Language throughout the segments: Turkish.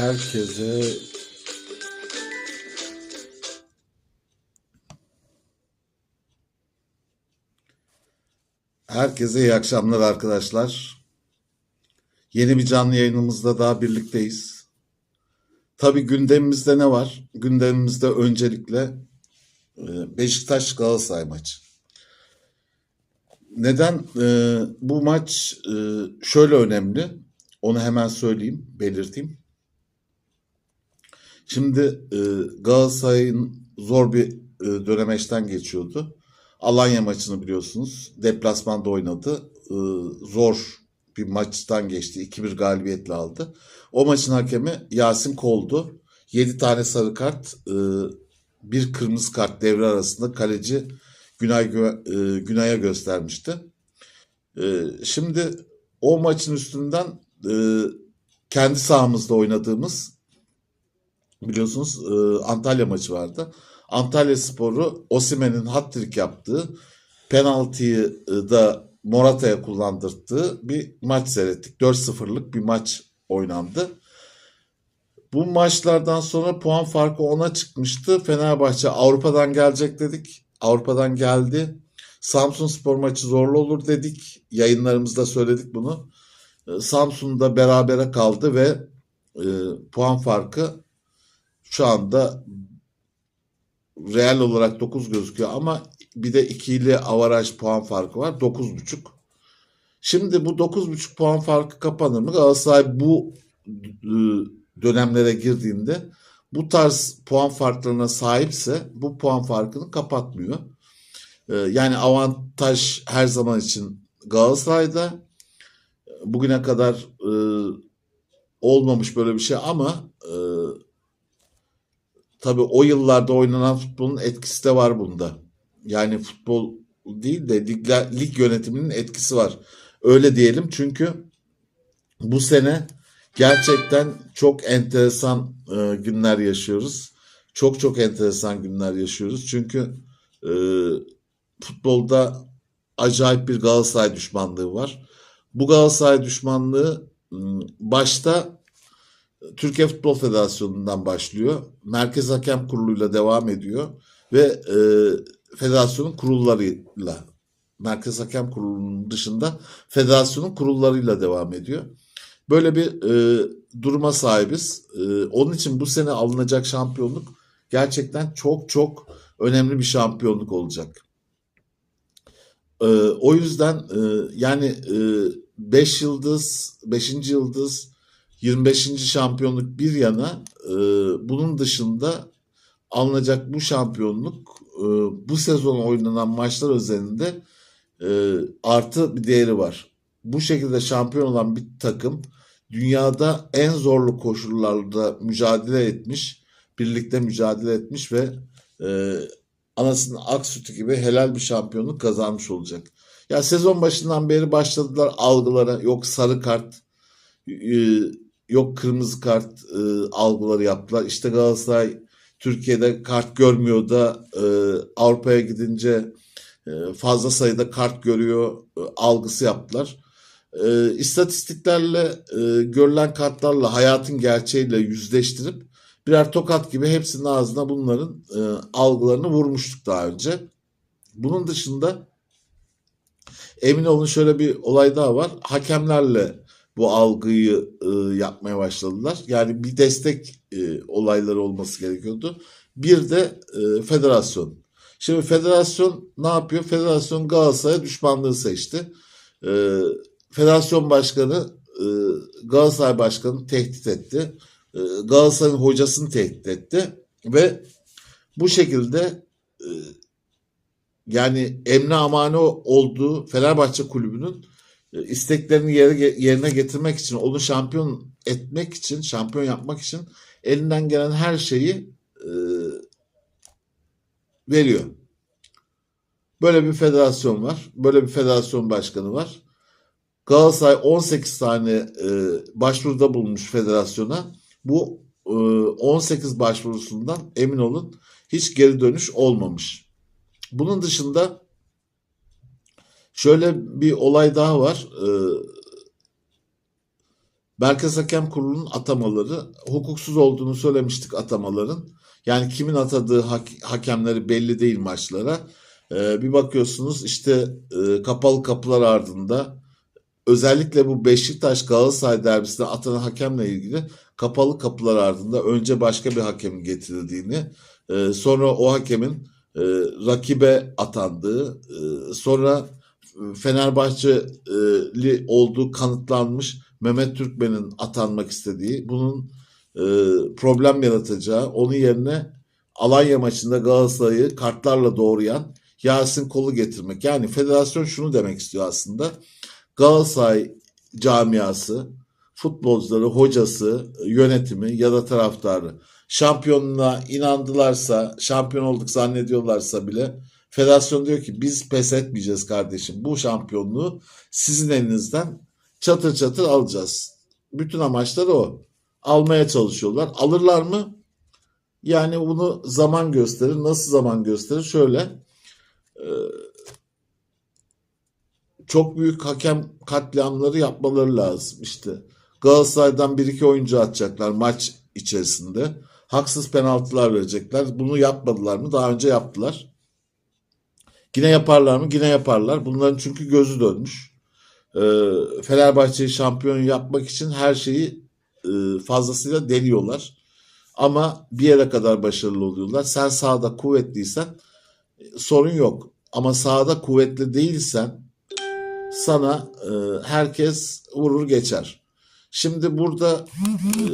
herkese herkese iyi akşamlar arkadaşlar. Yeni bir canlı yayınımızda daha birlikteyiz. Tabii gündemimizde ne var? Gündemimizde öncelikle e, Beşiktaş Galatasaray maçı. Neden e, bu maç e, şöyle önemli? Onu hemen söyleyeyim, belirteyim. Şimdi e, Galatasaray'ın zor bir e, dönemeçten geçiyordu. Alanya maçını biliyorsunuz. Deplasmanda oynadı. E, zor bir maçtan geçti. 2-1 galibiyetle aldı. O maçın hakemi Yasin Kol'du. 7 tane sarı kart, e, bir kırmızı kart devre arasında kaleci Günay e, Günay'a göstermişti. E, şimdi o maçın üstünden e, kendi sahamızda oynadığımız biliyorsunuz e, Antalya maçı vardı. Antalya Sporu Osimhen'in hat-trick yaptığı penaltıyı e, da Morata'ya kullandırdığı bir maç seyrettik. 4-0'lık bir maç oynandı. Bu maçlardan sonra puan farkı 10'a çıkmıştı. Fenerbahçe Avrupa'dan gelecek dedik. Avrupa'dan geldi. Samsun Spor maçı zorlu olur dedik. Yayınlarımızda söyledik bunu. E, Samsun'da berabere kaldı ve e, puan farkı şu anda real olarak 9 gözüküyor ama bir de ikili avaraj puan farkı var 9.5. Şimdi bu 9.5 puan farkı kapanır mı? Galatasaray bu e, dönemlere girdiğinde bu tarz puan farklarına sahipse bu puan farkını kapatmıyor. E, Yani avantaj her zaman için Galatasaray'da bugüne kadar e, olmamış böyle bir şey ama e, tabii o yıllarda oynanan futbolun etkisi de var bunda. Yani futbol değil de ligler, lig yönetiminin etkisi var. Öyle diyelim çünkü bu sene gerçekten çok enteresan e, günler yaşıyoruz. Çok çok enteresan günler yaşıyoruz. Çünkü e, futbolda acayip bir Galatasaray düşmanlığı var. Bu Galatasaray düşmanlığı m, başta Türkiye Futbol Federasyonu'ndan başlıyor. Merkez Hakem Kurulu'yla devam ediyor ve e, federasyonun kurullarıyla Merkez Hakem Kurulu'nun dışında federasyonun kurullarıyla devam ediyor. Böyle bir e, duruma sahibiz. E, onun için bu sene alınacak şampiyonluk gerçekten çok çok önemli bir şampiyonluk olacak. E, o yüzden e, yani 5 yıldız, 5. yıldız, 25. şampiyonluk bir yana e, bunun dışında alınacak bu şampiyonluk e, bu sezon oynanan maçlar özelinde e, artı bir değeri var. Bu şekilde şampiyon olan bir takım dünyada en zorlu koşullarda mücadele etmiş, birlikte mücadele etmiş ve e, anasının ak sütü gibi helal bir şampiyonluk kazanmış olacak. Ya sezon başından beri başladılar algılara yok sarı kart, yok kırmızı kart e, algıları yaptılar. İşte Galatasaray Türkiye'de kart görmüyor da e, Avrupa'ya gidince e, fazla sayıda kart görüyor e, algısı yaptılar. E, istatistiklerle e, görülen kartlarla hayatın gerçeğiyle yüzleştirip birer tokat gibi hepsinin ağzına bunların e, algılarını vurmuştuk daha önce. Bunun dışında emin olun şöyle bir olay daha var. Hakemlerle bu algıyı e, yapmaya başladılar. Yani bir destek e, olayları olması gerekiyordu. Bir de e, federasyon. Şimdi federasyon ne yapıyor? Federasyon Galatasaray'a düşmanlığı seçti. E, federasyon başkanı e, Galatasaray başkanını tehdit etti. E, Galatasaray'ın hocasını tehdit etti ve bu şekilde e, yani emne amane olduğu Fenerbahçe kulübünün isteklerini yere, yerine getirmek için, onu şampiyon etmek için, şampiyon yapmak için elinden gelen her şeyi e, veriyor. Böyle bir federasyon var. Böyle bir federasyon başkanı var. Galatasaray 18 tane e, başvuruda bulunmuş federasyona. Bu e, 18 başvurusundan emin olun hiç geri dönüş olmamış. Bunun dışında şöyle bir olay daha var. Ee, Merkez Hakem Kurulu'nun atamaları hukuksuz olduğunu söylemiştik atamaların. Yani kimin atadığı hak- hakemleri belli değil maçlara. Ee, bir bakıyorsunuz işte e, kapalı kapılar ardında özellikle bu Beşiktaş Galatasaray derbisinde atanan hakemle ilgili kapalı kapılar ardında önce başka bir hakemin getirildiğini, e, sonra o hakemin e, rakibe atandığı, sonra Fenerbahçeli olduğu kanıtlanmış Mehmet Türkmen'in atanmak istediği, bunun e, problem yaratacağı, onun yerine Alanya maçında Galatasaray'ı kartlarla doğrayan Yasin Kol'u getirmek. Yani federasyon şunu demek istiyor aslında. Galatasaray camiası, futbolcuları, hocası, yönetimi ya da taraftarı şampiyonluğa inandılarsa, şampiyon olduk zannediyorlarsa bile federasyon diyor ki biz pes etmeyeceğiz kardeşim. Bu şampiyonluğu sizin elinizden çatır çatır alacağız. Bütün amaçları o. Almaya çalışıyorlar. Alırlar mı? Yani bunu zaman gösterir. Nasıl zaman gösterir? Şöyle e, çok büyük hakem katliamları yapmaları lazım. İşte Galatasaray'dan bir iki oyuncu atacaklar maç içerisinde. Haksız penaltılar verecekler. Bunu yapmadılar mı? Daha önce yaptılar. Yine yaparlar mı? Yine yaparlar. Bunların çünkü gözü dönmüş. E, Fenerbahçe'yi şampiyon yapmak için her şeyi e, fazlasıyla deniyorlar. Ama bir yere kadar başarılı oluyorlar. Sen sahada kuvvetliysen e, sorun yok. Ama sahada kuvvetli değilsen sana e, herkes vurur geçer. Şimdi burada e,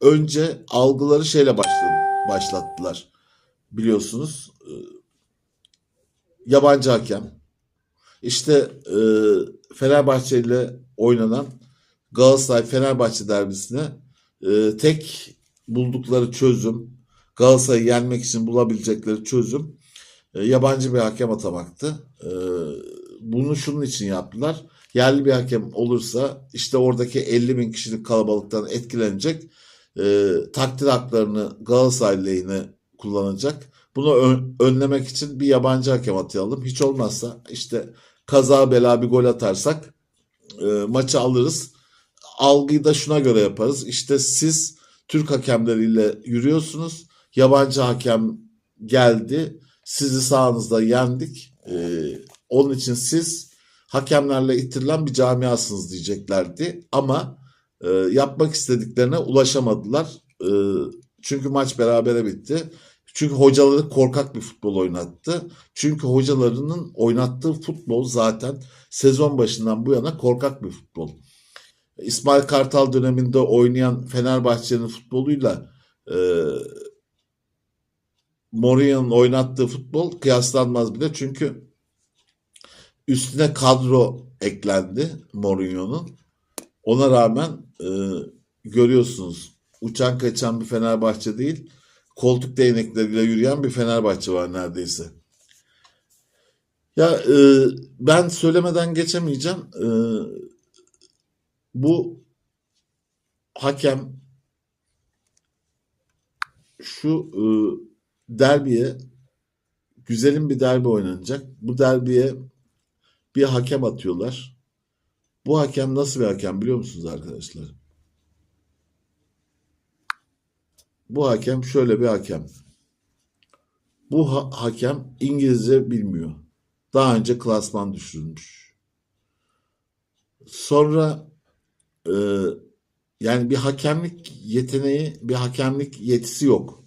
önce algıları şeyle başladı, başlattılar. Biliyorsunuz yabancı hakem. İşte e, Fenerbahçe ile oynanan Galatasaray Fenerbahçe derbisine e, tek buldukları çözüm Galatasaray'ı yenmek için bulabilecekleri çözüm e, yabancı bir hakem atamaktı. E, bunu şunun için yaptılar. Yerli bir hakem olursa işte oradaki 50 bin kişilik kalabalıktan etkilenecek. E, takdir haklarını Galatasaray lehine kullanacak. Bunu ön- önlemek için bir yabancı hakem atayalım. Hiç olmazsa işte kaza bela bir gol atarsak e, maçı alırız. Algıyı da şuna göre yaparız. İşte siz Türk hakemleriyle yürüyorsunuz. Yabancı hakem geldi. Sizi sahanızda yendik. E, onun için siz hakemlerle itirilen bir camiasınız diyeceklerdi. Ama e, yapmak istediklerine ulaşamadılar. E, çünkü maç berabere bitti. Çünkü hocaları korkak bir futbol oynattı. Çünkü hocalarının oynattığı futbol zaten sezon başından bu yana korkak bir futbol. İsmail Kartal döneminde oynayan Fenerbahçe'nin futboluyla e, Mourinho'nun oynattığı futbol kıyaslanmaz bile. Çünkü üstüne kadro eklendi Mourinho'nun. Ona rağmen e, görüyorsunuz uçan kaçan bir Fenerbahçe değil, koltuk değnekleriyle yürüyen bir Fenerbahçe var neredeyse. Ya e, ben söylemeden geçemeyeceğim. E, bu hakem şu e, derbiye güzelim bir derbi oynanacak. Bu derbiye bir hakem atıyorlar. Bu hakem nasıl bir hakem biliyor musunuz arkadaşlar? Bu hakem şöyle bir hakem. Bu ha- hakem İngilizce bilmiyor. Daha önce klasman düşürülmüş. Sonra e, yani bir hakemlik yeteneği, bir hakemlik yetisi yok.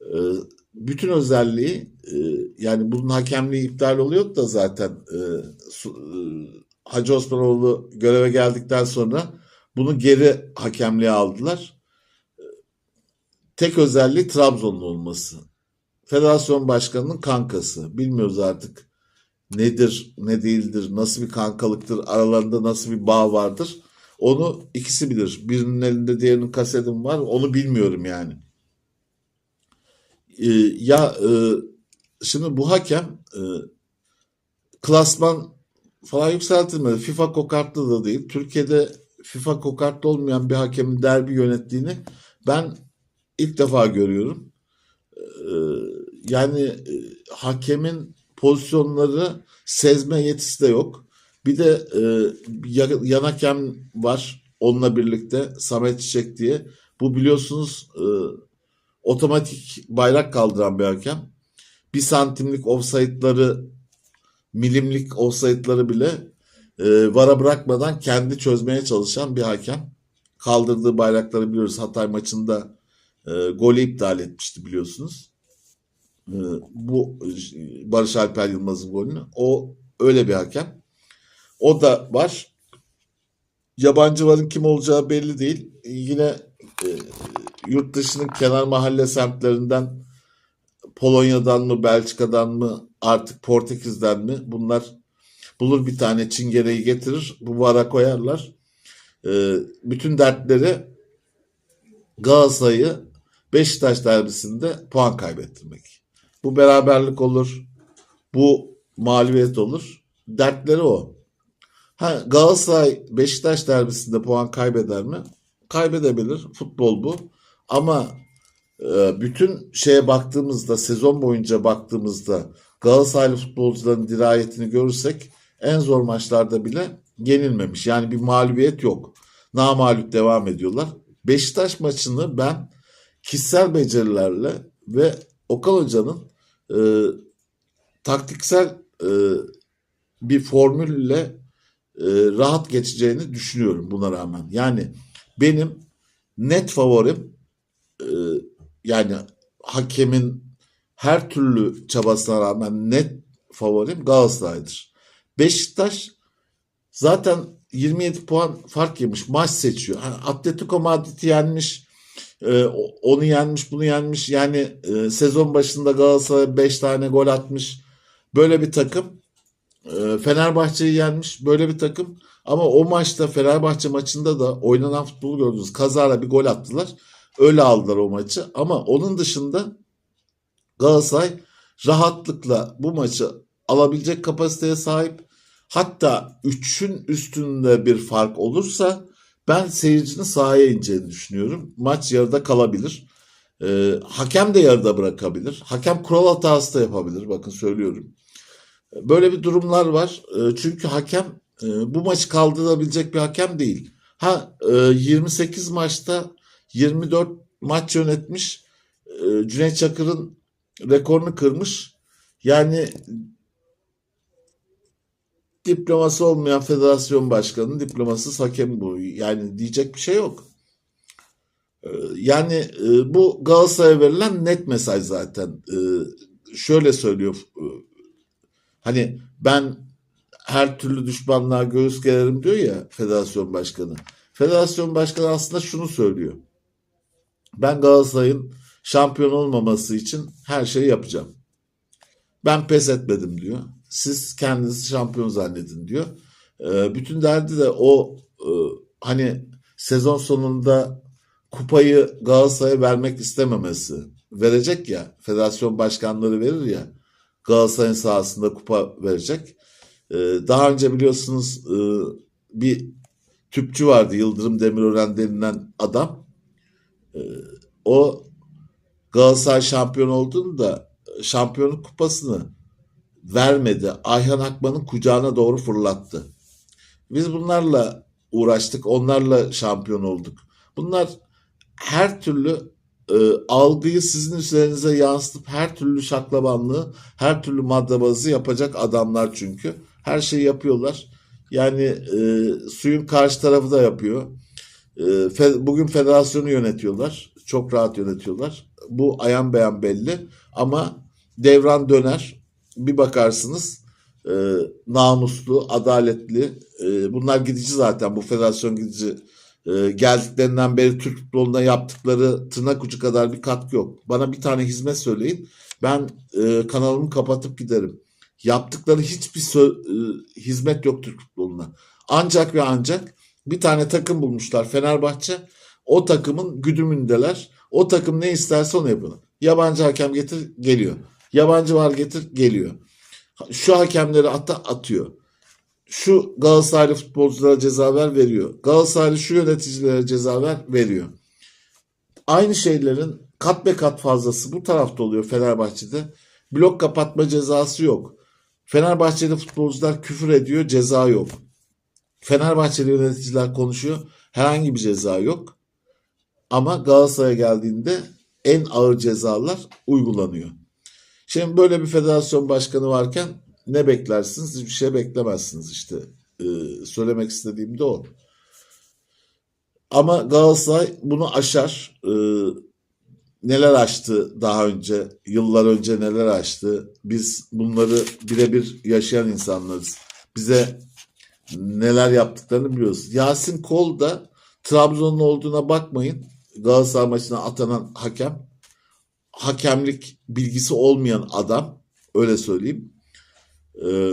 E, bütün özelliği e, yani bunun hakemliği iptal oluyor da zaten e, e, Hacı Osmanoğlu göreve geldikten sonra bunu geri hakemliğe aldılar. Tek özelliği Trabzonlu olması. Federasyon başkanının kankası. Bilmiyoruz artık nedir, ne değildir, nasıl bir kankalıktır, aralarında nasıl bir bağ vardır. Onu ikisi bilir. Birinin elinde diğerinin kasetim var. Onu bilmiyorum yani. Ee, ya e, şimdi bu hakem e, klasman falan yükseltilmedi. FIFA kokartlı da değil. Türkiye'de FIFA kokartlı olmayan bir hakemin derbi yönettiğini ben ilk defa görüyorum. Ee, yani e, hakemin pozisyonları sezme yetisi de yok. Bir de e, ya- yan hakem var onunla birlikte Samet Çiçek diye. Bu biliyorsunuz e, otomatik bayrak kaldıran bir hakem. Bir santimlik offside'ları milimlik offside'ları bile e, vara bırakmadan kendi çözmeye çalışan bir hakem. Kaldırdığı bayrakları biliyoruz. Hatay maçında e, golü iptal etmişti biliyorsunuz. E, bu Barış Alper Yılmaz'ın golünü. O öyle bir hakem. O da var. Yabancıların kim olacağı belli değil. Yine e, yurt dışının kenar mahalle semtlerinden Polonya'dan mı, Belçika'dan mı, artık Portekiz'den mi bunlar bulur bir tane çingeneyi getirir. Bu vara koyarlar. E, bütün dertleri Galatasaray'ı Beşiktaş derbisinde puan kaybettirmek. Bu beraberlik olur. Bu mağlubiyet olur. Dertleri o. Ha, Galatasaray Beşiktaş derbisinde puan kaybeder mi? Kaybedebilir. Futbol bu. Ama e, bütün şeye baktığımızda, sezon boyunca baktığımızda Galatasaraylı futbolcuların dirayetini görürsek en zor maçlarda bile yenilmemiş. Yani bir mağlubiyet yok. Namağlup devam ediyorlar. Beşiktaş maçını ben kişisel becerilerle ve Okan Hoca'nın e, taktiksel e, bir formülle e, rahat geçeceğini düşünüyorum buna rağmen. Yani benim net favorim e, yani hakemin her türlü çabasına rağmen net favorim Galatasaray'dır. Beşiktaş zaten 27 puan fark yemiş. Maç seçiyor. Hani Atletico Madrid'i yenmiş. E, onu yenmiş, bunu yenmiş. Yani e, sezon başında Galatasaray 5 tane gol atmış. Böyle bir takım. E, Fenerbahçe'yi yenmiş. Böyle bir takım. Ama o maçta Fenerbahçe maçında da oynanan futbolu gördünüz. Kazara bir gol attılar. Öyle aldılar o maçı. Ama onun dışında Galatasaray rahatlıkla bu maçı alabilecek kapasiteye sahip. Hatta 3'ün üstünde bir fark olursa ben seyircinin sahaya ineceğini düşünüyorum. Maç yarıda kalabilir. Ee, hakem de yarıda bırakabilir. Hakem kural hatası da yapabilir. Bakın söylüyorum. Böyle bir durumlar var. Ee, çünkü hakem e, bu maçı kaldırabilecek bir hakem değil. Ha e, 28 maçta 24 maç yönetmiş. E, Cüneyt Çakır'ın rekorunu kırmış. Yani diploması olmayan federasyon başkanının diplomasız hakem bu. Yani diyecek bir şey yok. Ee, Yani e, bu Galatasaray'a verilen net mesaj zaten. Ee, Şöyle söylüyor. e, Hani ben her türlü düşmanlığa göğüs gererim diyor ya federasyon başkanı. Federasyon başkanı aslında şunu söylüyor. Ben Galatasaray'ın şampiyon olmaması için her şeyi yapacağım. Ben pes etmedim diyor. Siz kendinizi şampiyon zannedin diyor. Ee, bütün derdi de o e, hani sezon sonunda kupayı Galatasaray'a vermek istememesi. Verecek ya federasyon başkanları verir ya Galatasaray'ın sahasında kupa verecek. Ee, daha önce biliyorsunuz e, bir tüpçü vardı Yıldırım Demirören denilen adam. Ee, o Galatasaray şampiyon olduğunda şampiyonluk kupasını vermedi. Ayhan Akman'ın kucağına doğru fırlattı. Biz bunlarla uğraştık, onlarla şampiyon olduk. Bunlar her türlü e, algıyı sizin üzerinize yansıtıp her türlü şaklabanlığı, her türlü maddabazı yapacak adamlar çünkü. Her şeyi yapıyorlar. Yani e, suyun karşı tarafı da yapıyor. E, fe- bugün federasyonu yönetiyorlar. Çok rahat yönetiyorlar. Bu ayan beyan belli. Ama devran döner. Bir bakarsınız e, namuslu, adaletli. e, bunlar gidici zaten. Bu federasyon gidici. E, geldiklerinden beri Türk futboluna yaptıkları tırnak ucu kadar bir katkı yok. Bana bir tane hizmet söyleyin. Ben e, kanalımı kapatıp giderim. Yaptıkları hiçbir sö- e, hizmet yok Türk futboluna. Ancak ve ancak bir tane takım bulmuşlar Fenerbahçe. O takımın güdümündeler. O takım ne isterse onu yapıyorlar. Yabancı hakem getir geliyor. Yabancı var getir geliyor. Şu hakemleri ata atıyor. Şu Galatasaraylı futbolculara ceza ver veriyor. Galatasaraylı şu yöneticilere ceza ver veriyor. Aynı şeylerin kat be kat fazlası bu tarafta oluyor Fenerbahçe'de. Blok kapatma cezası yok. Fenerbahçeli futbolcular küfür ediyor, ceza yok. Fenerbahçeli yöneticiler konuşuyor, herhangi bir ceza yok. Ama Galatasaray'a geldiğinde en ağır cezalar uygulanıyor. Şimdi böyle bir federasyon başkanı varken ne beklersiniz? Hiçbir şey beklemezsiniz işte. Ee, söylemek istediğim de o. Ama Galatasaray bunu aşar. Ee, neler aştı daha önce, yıllar önce neler aştı. Biz bunları birebir yaşayan insanlarız. Bize neler yaptıklarını biliyoruz. Yasin Kol da Trabzon'un olduğuna bakmayın. Galatasaray maçına atanan hakem. Hakemlik bilgisi olmayan adam. Öyle söyleyeyim. Ee,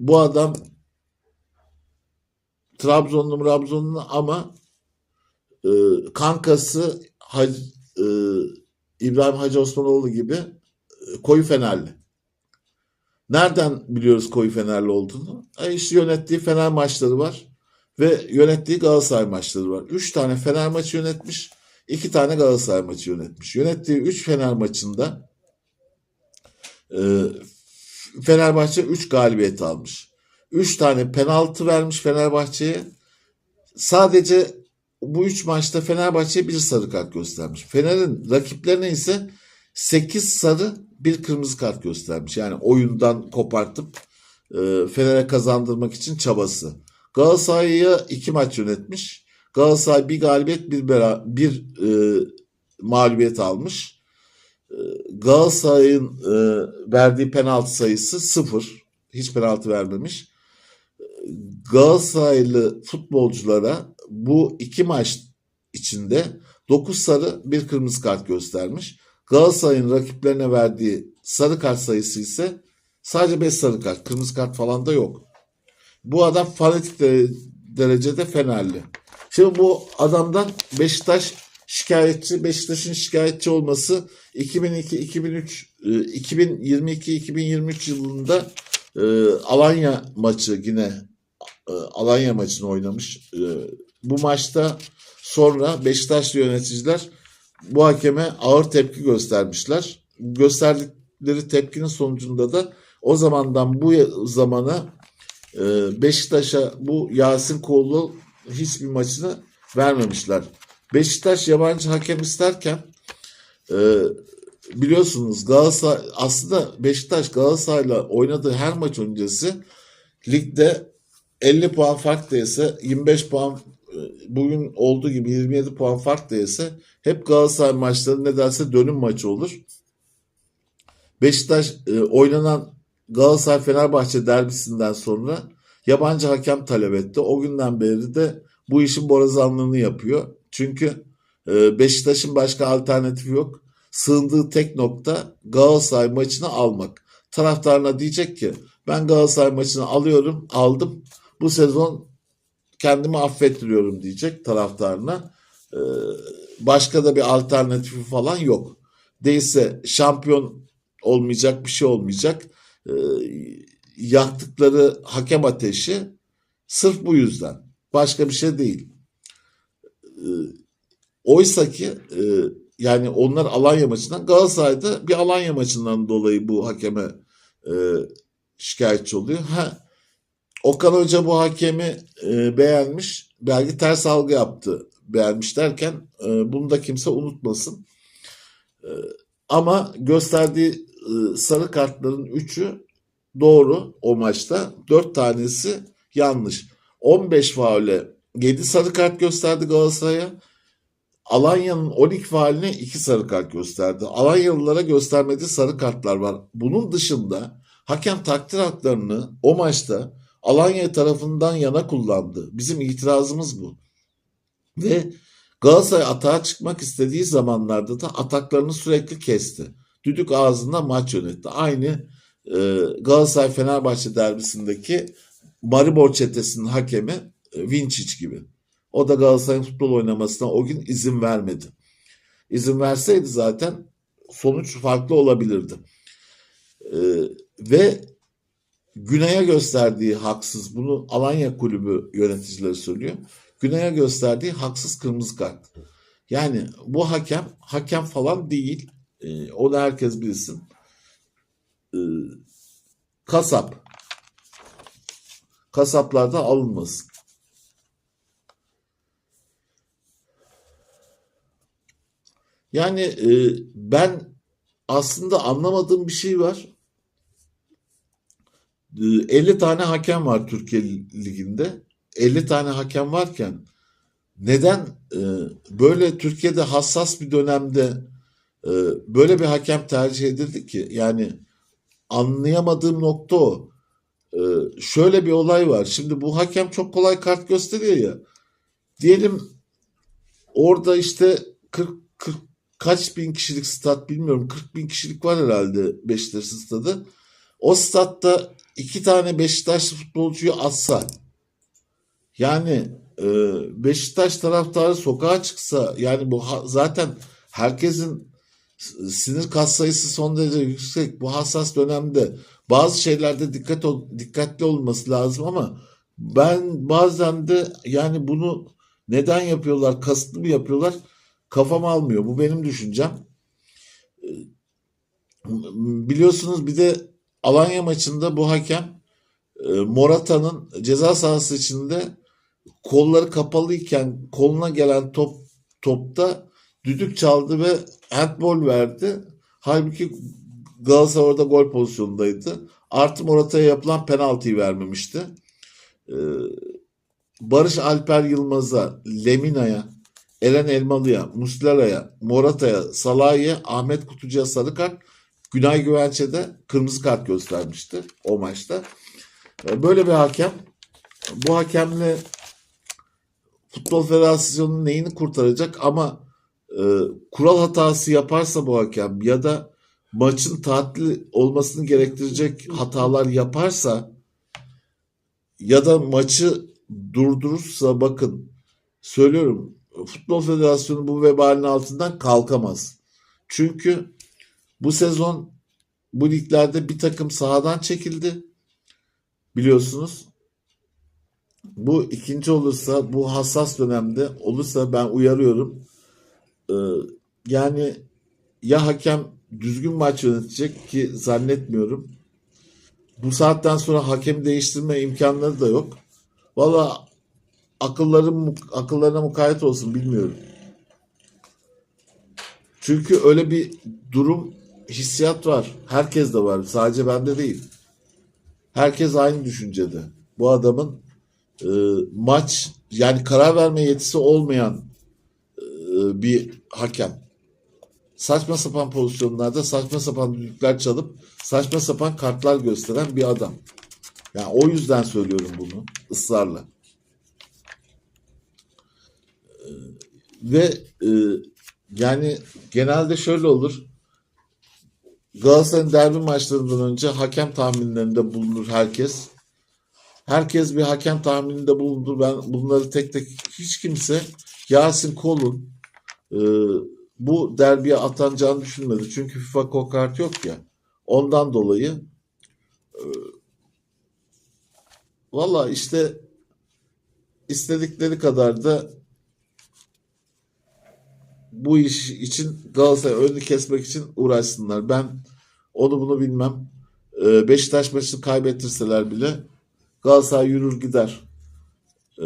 bu adam Trabzonlu Trabzonlu ama e, kankası Hac, e, İbrahim Hacı Osmanoğlu gibi e, koyu Fenerli. Nereden biliyoruz koyu Fenerli olduğunu? E işte yönettiği Fener maçları var ve yönettiği Galatasaray maçları var. Üç tane Fener maçı yönetmiş, iki tane Galatasaray maçı yönetmiş. Yönettiği üç Fener maçında e, Fenerbahçe 3 galibiyet almış. 3 tane penaltı vermiş Fenerbahçe'ye. Sadece bu 3 maçta Fenerbahçe'ye bir sarı kart göstermiş. Fener'in rakiplerine ise 8 sarı bir kırmızı kart göstermiş. Yani oyundan kopartıp e, Fener'e kazandırmak için çabası. Galatasaray'a 2 maç yönetmiş. Galatasaray bir galibiyet bir, bera, bir e, mağlubiyet almış. Galatasaray'ın e, verdiği penaltı sayısı sıfır. Hiç penaltı vermemiş. Galatasaraylı futbolculara bu iki maç içinde 9 sarı bir kırmızı kart göstermiş. Galatasaray'ın rakiplerine verdiği sarı kart sayısı ise sadece 5 sarı kart. Kırmızı kart falan da yok. Bu adam fanatik derecede Fenerli. Şimdi bu adamdan Beşiktaş şikayetçi. Beşiktaş'ın şikayetçi olması 2002, 2003, 2022, 2023 yılında e, Alanya maçı yine e, Alanya maçını oynamış. E, bu maçta sonra Beşiktaşlı yöneticiler bu hakeme ağır tepki göstermişler. Gösterdikleri tepkinin sonucunda da o zamandan bu zamana Beşiktaş'a bu Yasin Kollu hiçbir maçını vermemişler. Beşiktaş yabancı hakem isterken e, biliyorsunuz Galatasaray aslında Beşiktaş Galatasaray'la oynadığı her maç öncesi ligde 50 puan fark değilse 25 puan e, bugün olduğu gibi 27 puan fark değilse hep Galatasaray maçları nedense dönüm maçı olur. Beşiktaş e, oynanan Galatasaray Fenerbahçe derbisinden sonra yabancı hakem talep etti. O günden beri de bu işin borazanlığını yapıyor. Çünkü e, Beşiktaş'ın başka alternatifi yok. Sığındığı tek nokta Galatasaray maçını almak. Taraftarına diyecek ki ben Galatasaray maçını alıyorum, aldım. Bu sezon kendimi affettiriyorum diyecek taraftarına. E, başka da bir alternatifi falan yok. Değilse şampiyon olmayacak bir şey olmayacak. Yaktıkları hakem ateşi sırf bu yüzden. Başka bir şey değil. E, oysa ki e, yani onlar Alanya maçından Galatasaray'da bir Alanya maçından dolayı bu hakeme e, şikayetçi oluyor. Ha, Okan Hoca bu hakemi e, beğenmiş. Belki ters algı yaptı. Beğenmiş derken e, bunu da kimse unutmasın. Ama gösterdiği sarı kartların üçü doğru o maçta. Dört tanesi yanlış. 15 faule 7 sarı kart gösterdi Galatasaray'a. Alanya'nın 12 faaline 2 sarı kart gösterdi. Alanyalılara göstermediği sarı kartlar var. Bunun dışında hakem takdir haklarını o maçta Alanya tarafından yana kullandı. Bizim itirazımız bu. Ve Galatasaray atağa çıkmak istediği zamanlarda da ataklarını sürekli kesti. Düdük ağzında maç yönetti. Aynı Galatasaray Fenerbahçe derbisindeki Maribor çetesinin hakemi e, Vinçic gibi. O da Galatasaray'ın futbol oynamasına o gün izin vermedi. İzin verseydi zaten sonuç farklı olabilirdi. Ee, ve Güney'e gösterdiği haksız, bunu Alanya kulübü yöneticileri söylüyor. Güney'e gösterdiği haksız kırmızı kart. Yani bu hakem, hakem falan değil. Ee, onu herkes bilsin. Kasap. Kasaplarda alınmasın. Yani e, ben aslında anlamadığım bir şey var. E, 50 tane hakem var Türkiye Ligi'nde. 50 tane hakem varken neden e, böyle Türkiye'de hassas bir dönemde e, böyle bir hakem tercih edildi ki? Yani anlayamadığım nokta o. E, şöyle bir olay var. Şimdi bu hakem çok kolay kart gösteriyor ya. Diyelim orada işte 40, 40 kaç bin kişilik stat bilmiyorum. 40 bin kişilik var herhalde Beşiktaş'ın stadı. O statta iki tane Beşiktaşlı futbolcuyu atsa yani e, Beşiktaş taraftarı sokağa çıksa yani bu zaten herkesin sinir kas sayısı son derece yüksek. Bu hassas dönemde bazı şeylerde dikkat ol- dikkatli olması lazım ama ben bazen de yani bunu neden yapıyorlar, kasıtlı mı yapıyorlar kafam almıyor. Bu benim düşüncem. Biliyorsunuz bir de Alanya maçında bu hakem e, Morata'nın ceza sahası içinde kolları kapalıyken koluna gelen top topta düdük çaldı ve handball verdi. Halbuki Galatasaray orada gol pozisyonundaydı. Artı Morata'ya yapılan penaltıyı vermemişti. Ee, Barış Alper Yılmaz'a, Lemina'ya, Eren Elmalı'ya, Muslera'ya, Morata'ya, Salah'a, Ahmet Kutucu'ya sarı kart, Günay Güvenç'e de kırmızı kart göstermişti o maçta. Ee, Böyle bir hakem bu hakemle Futbol Federasyonu'nun neyini kurtaracak ama e, kural hatası yaparsa bu hakem ya da maçın tatil olmasını gerektirecek hatalar yaparsa ya da maçı durdurursa bakın söylüyorum Futbol Federasyonu bu vebalin altından kalkamaz. Çünkü bu sezon bu liglerde bir takım sahadan çekildi biliyorsunuz. Bu ikinci olursa bu hassas dönemde olursa ben uyarıyorum. Ee, yani ya hakem düzgün maç yönetecek ki zannetmiyorum. Bu saatten sonra hakem değiştirme imkanları da yok. Valla akıllarım akıllarına mukayyet olsun bilmiyorum. Çünkü öyle bir durum hissiyat var. Herkes de var. Sadece bende değil. Herkes aynı düşüncede. Bu adamın e, maç yani karar verme yetisi olmayan e, bir hakem. Saçma sapan pozisyonlarda saçma sapan düdükler çalıp saçma sapan kartlar gösteren bir adam. Yani o yüzden söylüyorum bunu ısrarla. E, ve e, yani genelde şöyle olur. Galatasaray'ın derbi maçlarından önce hakem tahminlerinde bulunur herkes. Herkes bir hakem tahmininde bulundu. Ben bunları tek tek hiç kimse Yasin Kol'un e, bu derbiye atanacağını düşünmedi. Çünkü FIFA kokart yok ya. Ondan dolayı e, valla işte istedikleri kadar da bu iş için Galatasaray önünü kesmek için uğraşsınlar. Ben onu bunu bilmem. E, Beşiktaş maçını kaybettirseler bile Galatasaray yürür gider. Ee,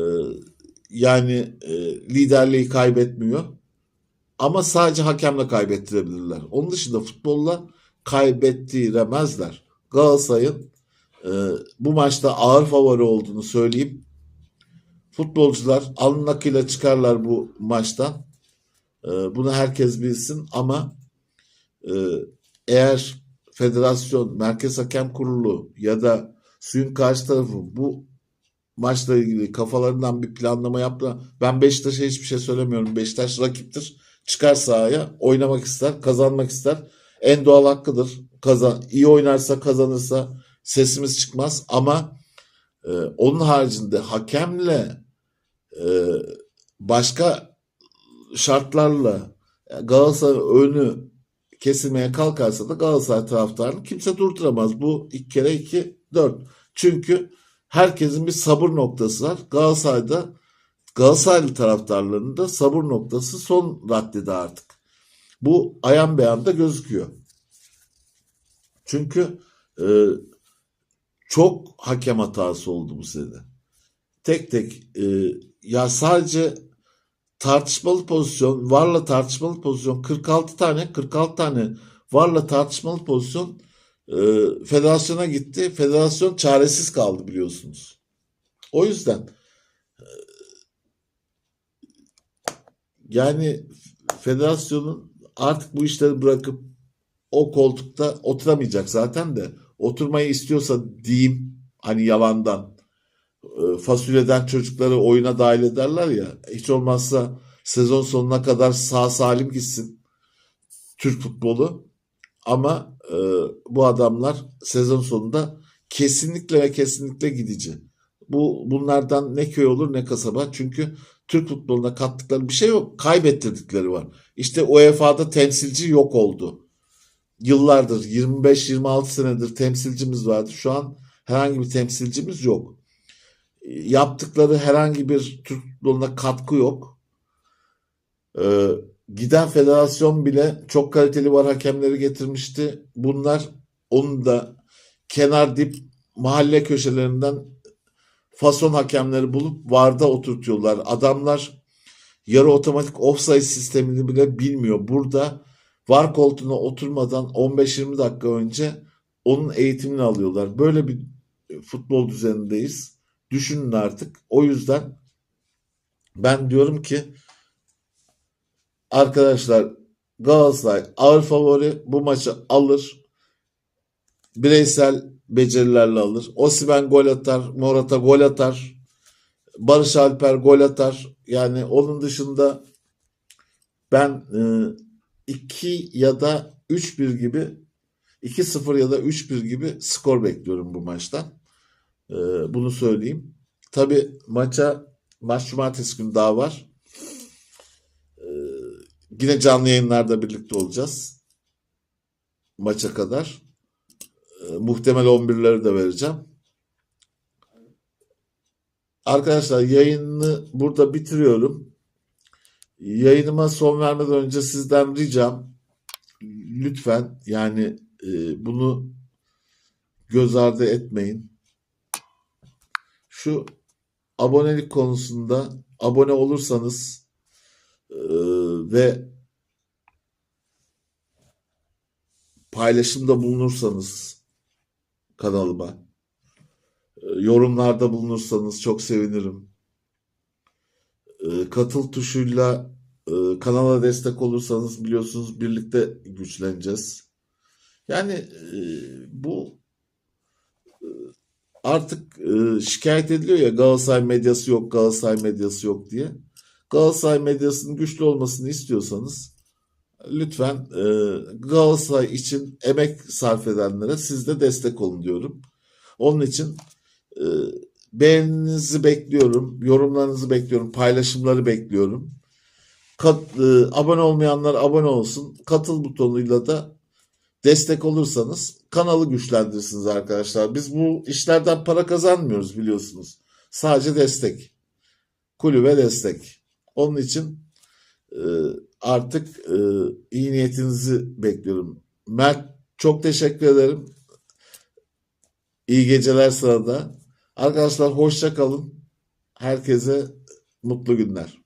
yani e, liderliği kaybetmiyor. Ama sadece hakemle kaybettirebilirler. Onun dışında futbolla kaybettiremezler. Galatasaray'ın e, bu maçta ağır favori olduğunu söyleyeyim. Futbolcular alın akıyla çıkarlar bu maçtan. E, bunu herkes bilsin ama e, eğer federasyon, merkez hakem kurulu ya da suyun karşı tarafı bu maçla ilgili kafalarından bir planlama yaptı. Ben Beşiktaş'a hiçbir şey söylemiyorum. Beşiktaş rakiptir. Çıkar sahaya, oynamak ister, kazanmak ister. En doğal hakkıdır. Kazan, iyi oynarsa, kazanırsa sesimiz çıkmaz ama e, onun haricinde hakemle e, başka şartlarla Galatasaray önü kesilmeye kalkarsa da Galatasaray taraftarını kimse durduramaz. Bu iki kere iki dört. Çünkü herkesin bir sabır noktası var. Galatasaray'da Galatasaraylı taraftarlarının da sabır noktası son raddede artık. Bu ayan beyanda gözüküyor. Çünkü e, çok hakem hatası oldu bu sene. Tek tek e, ya sadece tartışmalı pozisyon, varla tartışmalı pozisyon 46 tane 46 tane varla tartışmalı pozisyon e, federasyona gitti. Federasyon çaresiz kaldı biliyorsunuz. O yüzden yani federasyonun artık bu işleri bırakıp o koltukta oturamayacak zaten de oturmayı istiyorsa diyeyim hani yalandan e, fasulyeden çocukları oyuna dahil ederler ya hiç olmazsa sezon sonuna kadar sağ salim gitsin Türk futbolu ama e, bu adamlar sezon sonunda kesinlikle ve kesinlikle gidici. Bu bunlardan ne köy olur ne kasaba. Çünkü Türk futboluna kattıkları bir şey yok. Kaybettirdikleri var. İşte UEFA'da temsilci yok oldu. Yıllardır 25-26 senedir temsilcimiz vardı. Şu an herhangi bir temsilcimiz yok. Yaptıkları herhangi bir Türk futboluna katkı yok. Ee, giden federasyon bile çok kaliteli var hakemleri getirmişti. Bunlar onun da kenar dip mahalle köşelerinden fason hakemleri bulup VAR'da oturtuyorlar. Adamlar yarı otomatik offside sistemini bile bilmiyor. Burada VAR koltuğuna oturmadan 15-20 dakika önce onun eğitimini alıyorlar. Böyle bir futbol düzenindeyiz. Düşünün artık. O yüzden ben diyorum ki arkadaşlar Galatasaray ağır favori bu maçı alır. Bireysel becerilerle alır. Osimhen gol atar, Morata gol atar. Barış Alper gol atar. Yani onun dışında ben 2 ya da 3-1 gibi 2-0 ya da 3-1 gibi skor bekliyorum bu maçtan. E, bunu söyleyeyim. Tabi maça maç cumartesi günü daha var. E, yine canlı yayınlarda birlikte olacağız. Maça kadar. Muhtemel 11'leri de vereceğim. Arkadaşlar yayını burada bitiriyorum. Yayınıma son vermeden önce sizden ricam lütfen yani e, bunu göz ardı etmeyin. Şu abonelik konusunda abone olursanız e, ve paylaşımda bulunursanız kanalıma e, yorumlarda bulunursanız çok sevinirim. E, katıl tuşuyla e, kanala destek olursanız biliyorsunuz birlikte güçleneceğiz. Yani e, bu e, artık şikayet ediliyor ya Galatasaray medyası yok, Galatasaray medyası yok diye. Galatasaray medyasının güçlü olmasını istiyorsanız lütfen e, Galatasaray için emek sarf edenlere siz de destek olun diyorum. Onun için e, beğeninizi bekliyorum, yorumlarınızı bekliyorum, paylaşımları bekliyorum. Kat, e, abone olmayanlar abone olsun. Katıl butonuyla da destek olursanız kanalı güçlendirirsiniz arkadaşlar. Biz bu işlerden para kazanmıyoruz biliyorsunuz. Sadece destek. Kulübe destek. Onun için e, artık e, iyi niyetinizi bekliyorum. Mert çok teşekkür ederim. İyi geceler sırada. Arkadaşlar hoşça kalın. Herkese mutlu günler.